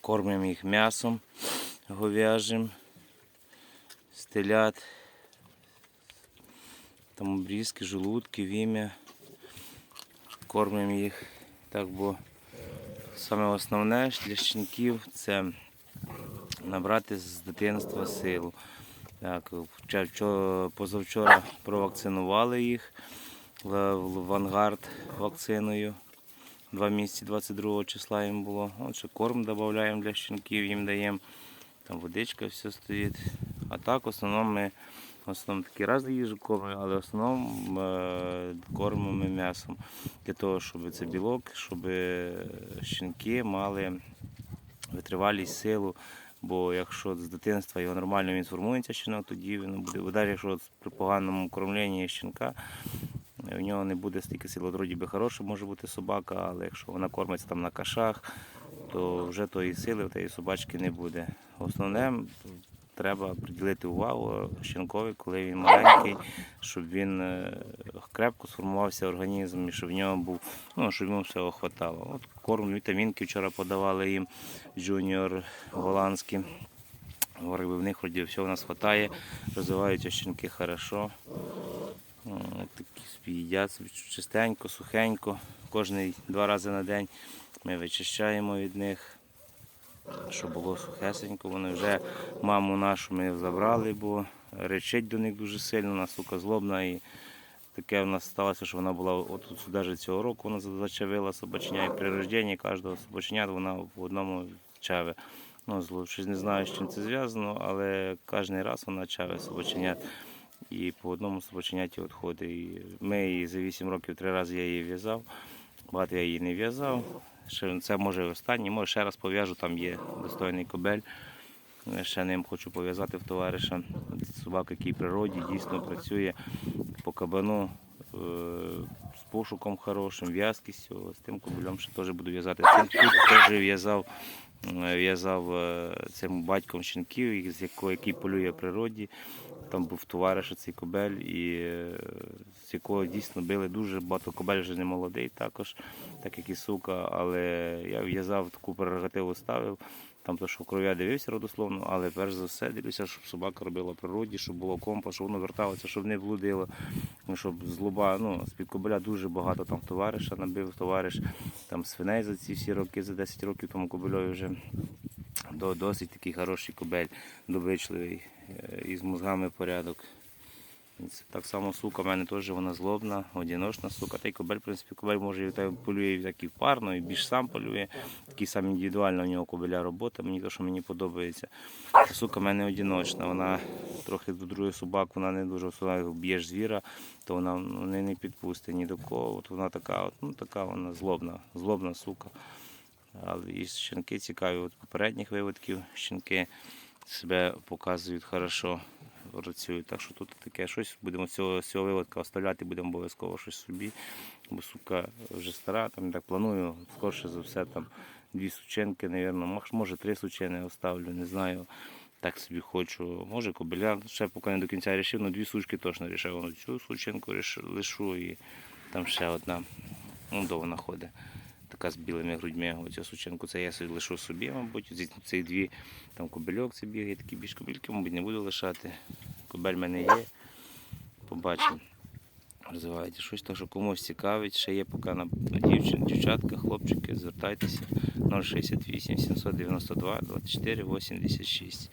Кормимо їх м'ясом говяжим, стелят, там обрізки, желудки, вім'я. Кормимо їх так, бо саме основне для щенків це набрати з дитинства силу. Так, вчора- вчора- позавчора провакцинували їх в Авангард вакциною. Два місяці 22 числа їм було. Ще корм додаємо для щенків, їм даємо. Там водичка все стоїть. А так в основному ми в основному такі різні їжу кормимо, але в основному е, кормимо ми м'ясом. Для того, щоб це білок, щоб щенки мали витривалість, силу. Бо якщо з дитинства його нормально він сформується щенок, тоді він буде. Навіть якщо при поганому кормленні щенка, у нього не буде стільки сил. Вроді би хороша може бути собака, але якщо вона кормиться там на кашах, то вже тої сили в тієї собачки не буде. Основне треба приділити увагу щенкові, коли він маленький, щоб він е, крепко сформувався організм і щоб в нього був, ну, щоб йому всього хватало. От корм, вітамінки вчора подавали їм джуніор голландські. Говорили, в них вроді всього у нас вистачає, розвиваються щенки хорошо. Такі собі їдять собі чистенько, сухенько. Кожний два рази на день ми вичищаємо від них, щоб було сухесенько. Вони вже маму нашу ми забрали, бо речить до них дуже сильно, вона сука злобна. І таке в нас сталося, що вона була от навіть цього року вона зачавила собачення. І при рожденні кожного собачення вона в одному чаве. Ну, щось не знаю, з чим це зв'язано, але кожен раз вона чаве собаченят. І по одному собаченяті відходить. І ми її за 8 років три рази я її в'язав. Багато я її не в'язав. Це може останній, може ще раз пов'яжу, там є достойний кобель. Я ще ним хочу пов'язати в товариша. Собака, який в природі дійсно працює по кабану е, з пошуком хорошим, в'язкістю. З тим кобелем ще теж буду в'язати. Цим теж в'язав, е, в'язав е, цим батьком щенків, який полює в природі. Там був товариш цей кобель, і е, з якого дійсно били дуже багато кобель вже не молодий також, так як і сука. Але я в'язав таку прерогативу ставив. Там то, що кров'я дивився родословно, але перш за все дивлюся, щоб собака робила природі, щоб було компас, щоб воно верталося, щоб не блудило, щоб злоба, ну, з-під кобеля дуже багато там товариша набив товариш, там свиней за ці всі роки, за 10 років тому кобельові вже досить такий хороший кобель, добичливий, е, і з мозгами порядок. Так само сука, в мене теж вона злобна, одіночна сука. Та й кобель, в принципі, кобель може полює так і парно, і більш сам полює. Такий сам індивідуальна у нього кобеля робота, мені то, що мені подобається. Та сука в мене одіночна, вона трохи до других собак, вона не дуже б'єш звіра, то вона не, не підпустить ні до кого. От вона така, от, ну така вона злобна, злобна сука. Але і щенки цікаві, от попередніх виводків щенки себе показують хорошо, працюють. Так що тут таке щось будемо цього, з цього виводка оставляти, будемо обов'язково щось собі. Бо сука вже стара, там так планую, скорше за все там дві сученки, навірно, може три сучени оставлю, не знаю. Так собі хочу. Може кобеля, ще поки не до кінця вирішив, але дві сучки точно вирішив. Ну, Цю сученку лишу і там ще одна. Ну, вона ходить. Така з білими грудьми. Оцю сученку це я собі лишу собі, мабуть. Ці дві там кобельок це бігає, такі більш кобельки, мабуть, не буду лишати. Кобель в мене є. Побачимо. Розвивається щось, то що комусь цікавить, ще є поки на дівчин, дівчатка, хлопчики, звертайтеся 068 792 24 86.